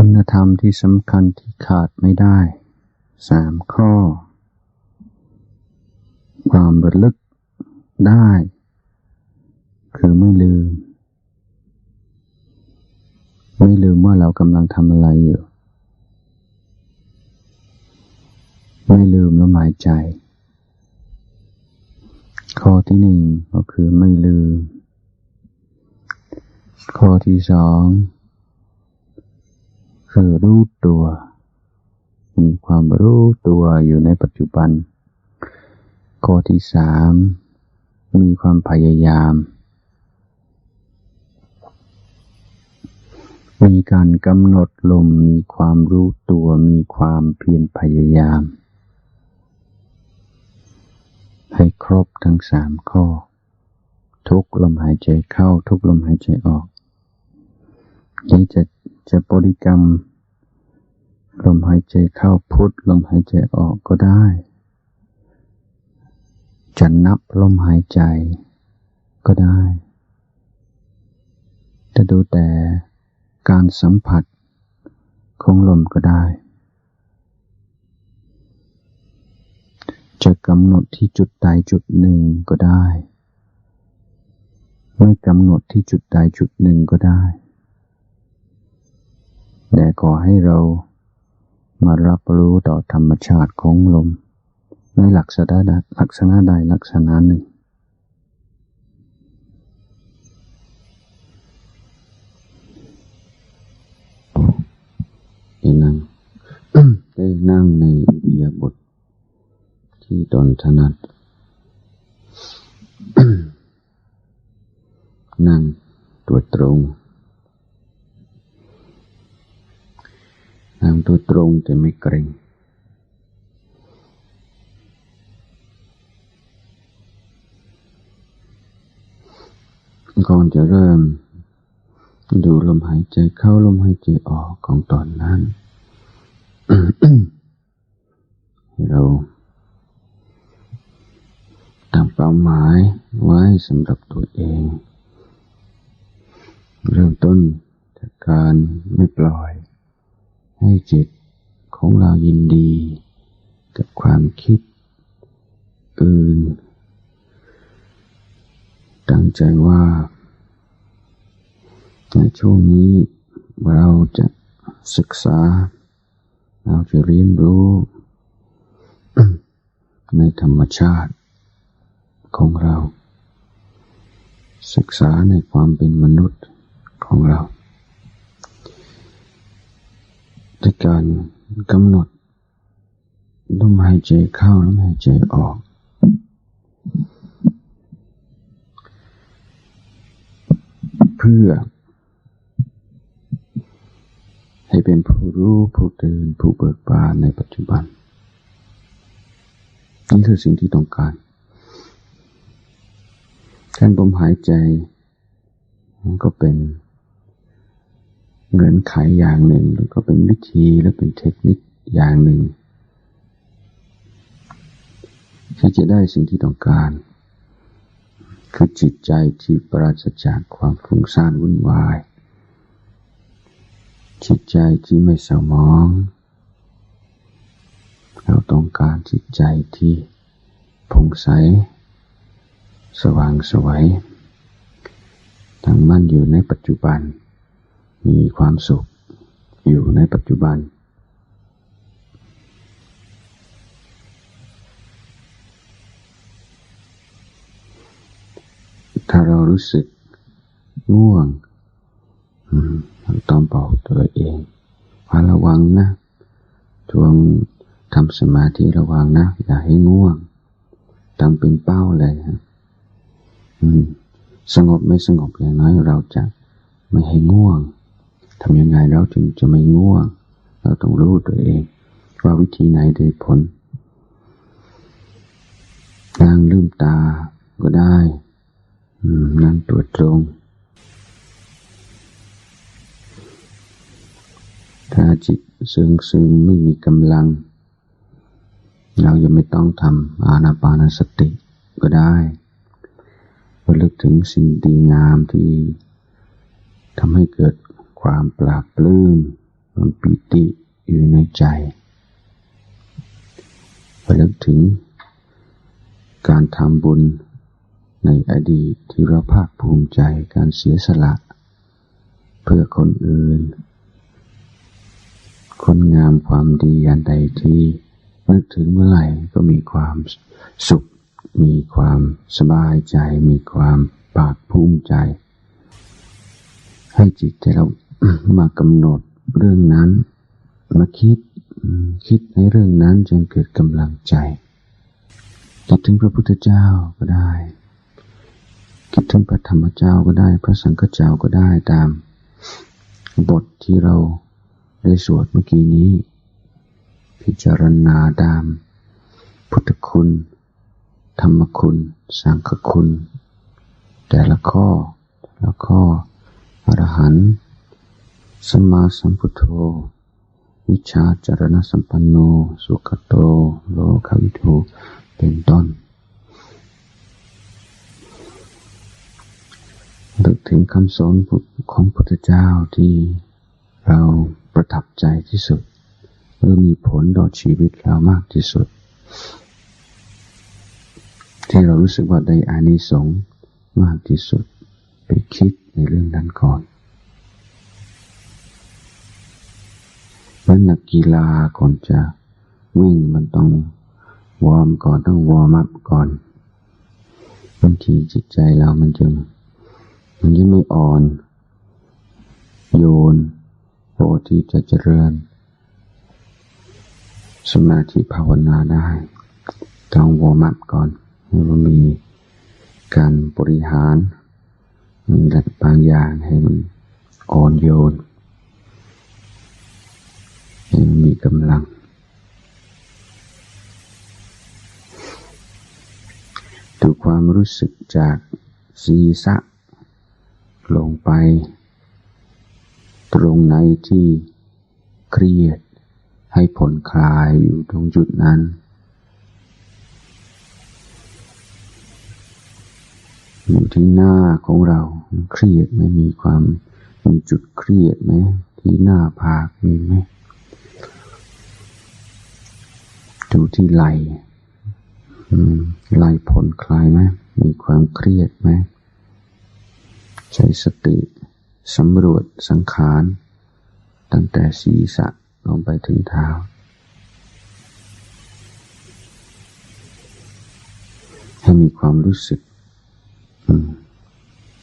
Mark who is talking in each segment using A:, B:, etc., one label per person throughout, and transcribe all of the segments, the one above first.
A: คุณธรรมที่สำคัญที่ขาดไม่ได้สามข้อ ความระลึกได้ คือไม่ลืม ไม่ลืมว่าเรากำลังทำอะไรอยู่ ไม่ลืมลมหายใจ ข้อที่หนึ่งก็คือไม่ลืม ข้อที่สอง คือรู้ตัว มีความรู้ตัวอยู่ในปัจจุบัน ข้อที่สามมีความพยายาม มีการกำหนดลมมีความรู้ตัวมีความเพียรพยายาม ให้ครบทั้งสามข้อ ทุกลมหายใจเข้าทุกลมหายใจออกนี่จะ จะบริกรรม ลมหายใจเข้าพุทลมหายใจออกก็ได้ จะนับลมหายใจก็ได้จะดูแต่การสัมผัสของลมก็ได้ จะกำหนดที่จุดใดจุดหนึ่งก็ได้ ไม่กำหนดที่จุดใดจุดหนึ่งก็ได้ แต่ขอให้เรามารับรู้ต่อธรรมชาติของลม ในลักษณะใดลักษณะใดลักษณะหนึ่ง ได้นั่งได้นั่งในอิริยาบถที่ตนถนัด นั่งตัวตรง นั่งตัวตรงแต่ไม่เกรงก่อนจะเริ่ม ดูลมหายใจเข้าลมหายใจออกของตอนนั้นเราตั้งเป้าหมายไว้สำหรับตัวเอง เริ่มต้นจากการไม่ปล่อย ให้จิตของเรายินดีกับความคิดอื่น ตั้งใจว่าในช่วงนี้เราจะศึกษา เราจะเรียนรู้ ในธรรมชาติของเรา ศึกษาในความเป็นมนุษย์ของเรา ด้วยการกำหนดลมหายใจเข้าลมหายใจออก เพื่อ ให้เป็นผู้รู้ผู้ตื่นผู้เบิกบานในปัจจุบันนั่นคือสิ่งที่ต้องการการลมหายใจมันก็เป็น เงื่อนไขอย่างหนึ่ง แล้วก็เป็นวิธีและเป็นเทคนิคอย่างหนึ่งที่จะได้สิ่งที่ต้องการ คือจิตใจที่ปราศจากความฟุ้งซ่านวุ่นวาย จิตใจที่ไม่เศร้ามอง เราต้องการจิตใจที่ผ่องใส สว่างสวย ตั้งมั่นอยู่ในปัจจุบัน มีความสุขอยู่ในปัจจุบัน ถ้าเรารู้สึกง่วงเราต้องบอกตัวเองว่าระวังนะช่วงทำสมาธิระวังนะ อย่าให้ง่วงตั้งเป็นเป้าเลยฮะสงบไม่สงบอย่างน้อยเราจะไม่ให้ง่วง ทำยังไงเราจึงจะไม่ง่วง เราต้องรู้ตัวเอง ว่าวิธีไหนได้ผลนั่งลืมตาก็ได้นั่งตัวตรงถ้าจิตซึงซึงไม่มีกำลัง เรายังไม่ต้องทำอานาปานสติก็ได้ระลึกถึงสิ่งดีงามที่ทำให้เกิด ความปราบปลื้มความปิติอยู่ในใจระลึกถึงการทำบุญในอดีตที่เราภาคภูมิใจการเสียสละ เพื่อคนอื่น คนงามความดีอันใดที่นึกถึงเมื่อไหร่ก็มีความสุข มีความสบายใจ มีความปากภูมิใจ ให้จิตใจเรา มากำหนดเรื่องนั้น มาคิดคิดในเรื่องนั้นจนเกิดกำลังใจคิดถึงพระพุทธเจ้าก็ได้ คิดถึงพระธรรมเจ้าก็ได้ พระสังฆเจ้าก็ได้ตาม บทที่เราได้สวดเมื่อกี้นี้ พิจารณาตาม พุทธคุณ ธรรมคุณ สังฆคุณ แต่ละข้อแต่ละข้ออรหันต์ สมมาสัมพุทโธ วิชาจารณสัมปันโน สุขโต โลควิทูเป็นต้นนึกถึงคำสอนของพระพุทธเจ้าที่เราประทับใจที่สุดหรือมีผลต่อชีวิตเรามากที่สุด ที่เรารู้สึกว่าได้อานิสงส์มากที่สุด ไปคิดในเรื่องนั้นก่อน เมื่อนักกีฬาก่อนจะวิ่งมันต้องวอร์มก่อนต้องวอร์มอัพก่อนบางทีจิตใจเรามันจึงมันยังไม่อ่อน โยนโปที่จะเจริญ สมาธิภาวนาได้ ต้องวอร์มอัพก่อนให้มันมีการบริหารบางอย่างให้มันอ่อนโยน ยังมีกำลัง ดูความรู้สึกจากศีรษะ ลงไป ตรงไหนที่เครียดให้ผ่อนคลายอยู่ตรงจุดนั้น อยู่ที่หน้าของเราเครียดไม่มีความมีจุดเครียดไหมที่หน้าผากมีไหม ดูที่ไหลไหลผ่อนคลายไหมมีความเครียดไหมใช้สติสำรวจสังขาร ตั้งแต่ศีรษะลงไปถึงเท้า ให้มีความรู้สึก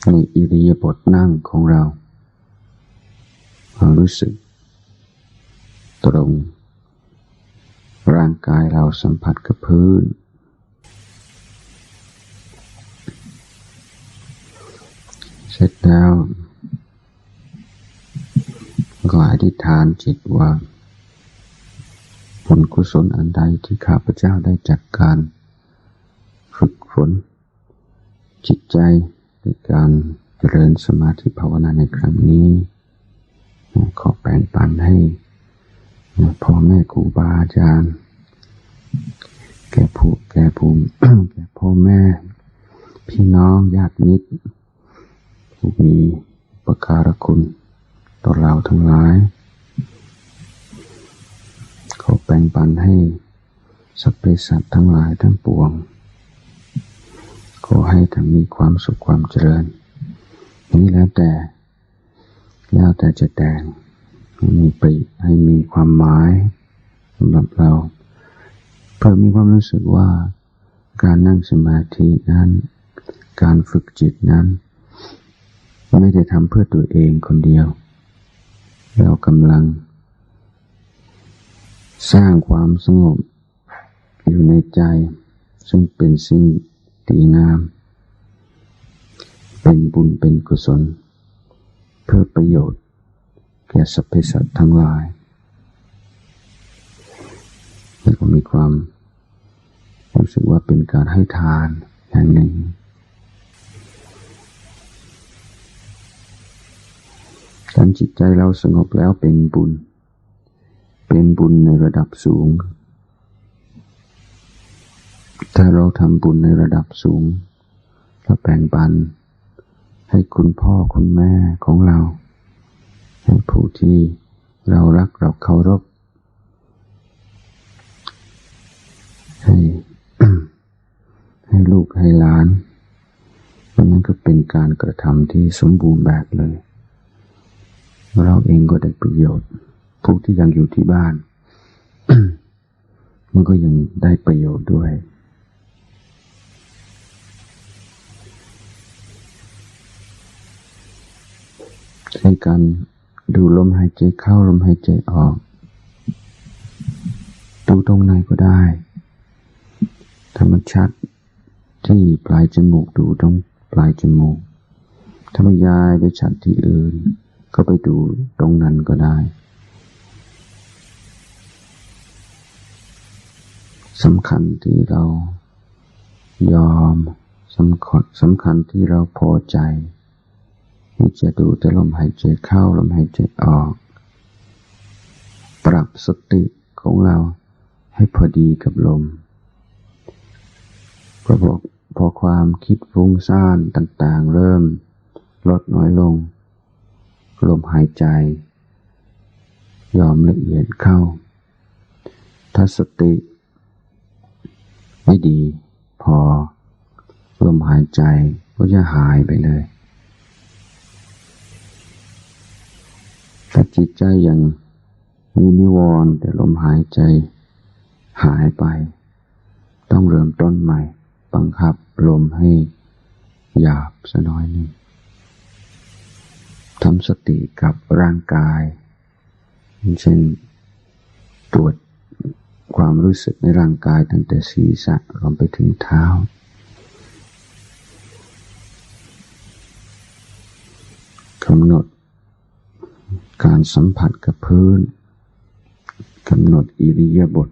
A: ในอิริยาบถนั่งของเรา ความรู้สึกตรง ร่างกายเราสัมผัสกับพื้น เสร็จแล้วก็อธิษฐานจิตว่าผลกุศลอันใดที่ข้าพเจ้าได้จัดการฝึกฝน จิตใจในการเจริญสมาธิภาวนาในครั้งนี้ ขอแบ่งปันให้พ่อแม่ครูบาอาจารย์ แก่ผู้แก่ภูมิแก่พ่อแม่ พี่น้องญาติมิตรผู้มีประการคุณต่อเราทั้งหลาย เขอแบ่งปันให้สัพเพสัตว์ทั้งหลายทั้งปวง ขอให้ทั้งมีความสุขความเจริญ นี้แล้วแต่ แล้วแต่จะแต่งมีปริให้มีความหมายสำหรับเรา เพื่อมีความรู้สึกว่าการนั่งสมาธินั้น การฝึกจิตนั้น ไม่ได้ทำเพื่อตัวเองคนเดียว เรากำลัง สร้างความสงบ อยู่ในใจ ซึ่งเป็นสิ่งดีงาม เป็นบุญเป็นกุศล เพื่อประโยชน์ แก่สรรพสัตว์ทั้งหลาย แล้วก็มีความรู้สึกว่าเป็นการให้ทานอย่างหนึ่ง การจิตใจเราสงบแล้วเป็นบุญ เป็นบุญในระดับสูง ถ้าเราทำบุญในระดับสูงเราแบ่งปัน ให้คุณพ่อคุณแม่ของเรา ให้ผู้ที่เรารักเราเคารพ ให้ให้ลูกให้หลานนั้นก็เป็นการกระทำที่สมบูรณ์แบบเลย เราเองก็ได้ประโยชน์ผู้ที่ยังอยู่ที่บ้าน มันก็ยังได้ประโยชน์ด้วยในการดูลมหายใจเข้าลมหายใจออก ดูตรงไหนก็ได้ ถ้ามันชัดที่ปลายจมูกดูตรงปลายจมูก ถ้าไมันย้ายไปชัดที่อื่น ก็ไปดูตรงนั้นก็ได้สำคัญที่เรายอมสำคัญสำคัญที่เราพอใจที่จะดูแต่ลมหายใจเข้าลมหายใจออก ปรับสติของเราให้พอดีกับลม พอบอกพอความคิดฟุ้งซ่านต่างๆ เริ่มลดน้อยลง ลมหายใจ ยอมละเอียดเข้า ถ้าสติ ไม่ดี พอ ลมหายใจก็จะหายไปเลย ถ้าจิตใจยังมีนิวรณ์แต่ลมหายใจหายไป ต้องเริ่มต้นใหม่ บังคับลมให้หยาบสัน้อยหนึ่งทำสติกับร่างกาย เช่นตรวจความรู้สึกในร่างกายตั้งแต่ศีรษะลงไปถึงเท้า กำหนดการสัมผัสกับพื้น กำหนดอิริยาบถ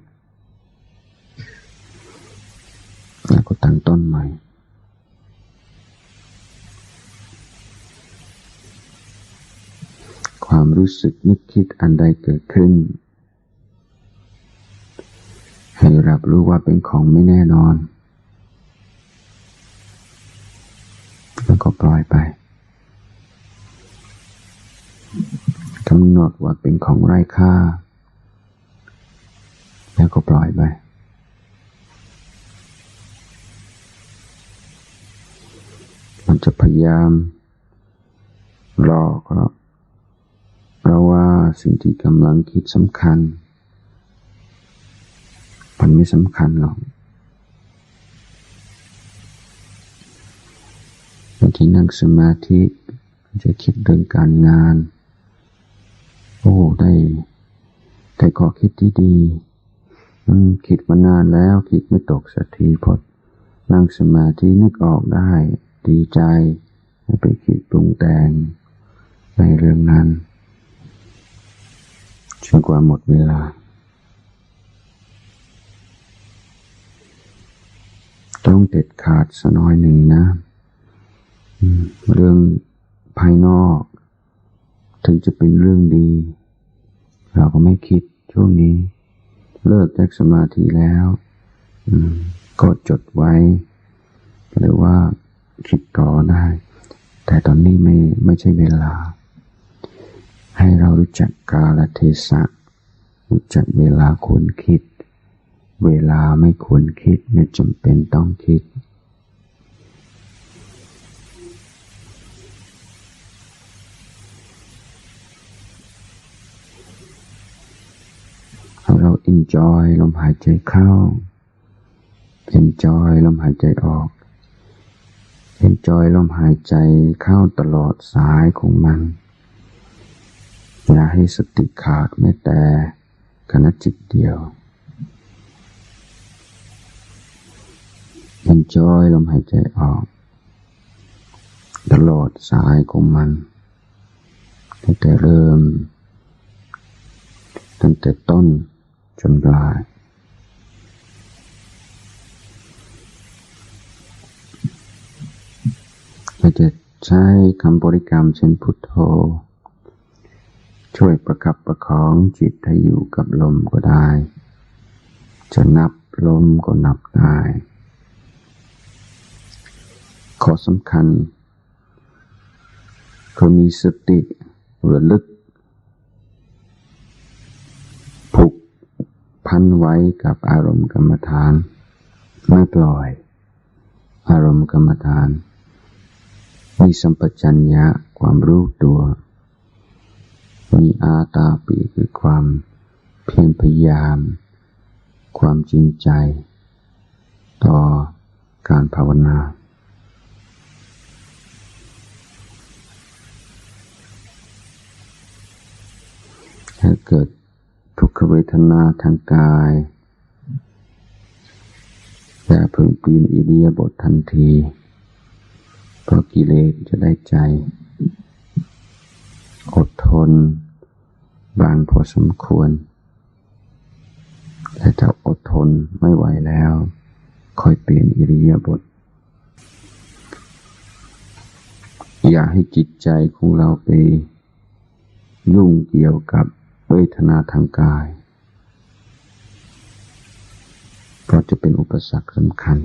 A: แล้วก็ตั้งต้นใหม่ ความรู้สึกนึกคิดอันใดเกิดขึ้น ให้รับรู้ว่าเป็นของไม่แน่นอน แล้วก็ปล่อยไปกำหนดว่าเป็นของไร้ค่า แล้วก็ปล่อยไป มันจะพยายามรอก็เพราะว่าสิ่งที่กำลังคิดสำคัญ มันไม่สำคัญหรอกบางทีนั่งสมาธิจะคิดเรื่องการงาน โอ้ได้ได้ข้อคิดที่ดีมันคิดมานานแล้วคิดไม่ตกสักทีพอนั่งสมาธินึกออกได้ ดีใจไปคิดปรุงแต่งในเรื่องนั้นจนกว่าหมดเวลา ต้องเด็ดขาดสัน้อยหนึ่งนะเรื่องภายนอก ถึงจะเป็นเรื่องดี เราก็ไม่คิดช่วงนี้ เลิกจากสมาธิแล้วก็จดไว้ หรือว่า คิดต่อได้ แต่ตอนนี้ไม่ไม่ใช่เวลา ให้เรารู้จักกาลเทศะรู้จักเวลาควรคิด เวลาไม่ควรคิดไม่จำเป็นต้องคิดเรา enjoy ลมหายใจเข้า enjoy ลมหายใจออก enjoy ลมหายใจเข้าตลอดสายของมัน อย่าให้สติขาดแม้แต่ขณะจิตเดียว enjoy ลมหายใจออก ตลอดสายของมันตั้งแต่เริ่ม ตั้งแต่ต้นจนปลาย เราจะใช้คำบริกรรมเช่นพุทโธ ช่วยประคับประคองจิตให้อยู่กับลมก็ได้ จะนับลมก็นับได้ ข้อสำคัญคือมีสติระลึกพันไว้กับอารมณ์กรรมฐาน ไม่ปล่อย อารมณ์กรรมฐาน มีสัมปชัญญะความรู้ตัว มีอาตาปีคือความเพียรพยายาม ความจริงใจ ต่อการภาวนา ถ้าเกิดทุกขเวทนาทางกายอย่าเพิ่งปีนอิเดียบททันที เพราะกิเลสจะได้ใจ อดทน บางพอสมควรแต่ถ้าอดทนไม่ไหวแล้ว ค่อยเปลี่ยนอิริยาบถอย่าให้จิตใจของเราไปยุ่งเกี่ยวกับเวทนาทางกาย เพราะจะเป็นอุปสรรคสำคัญ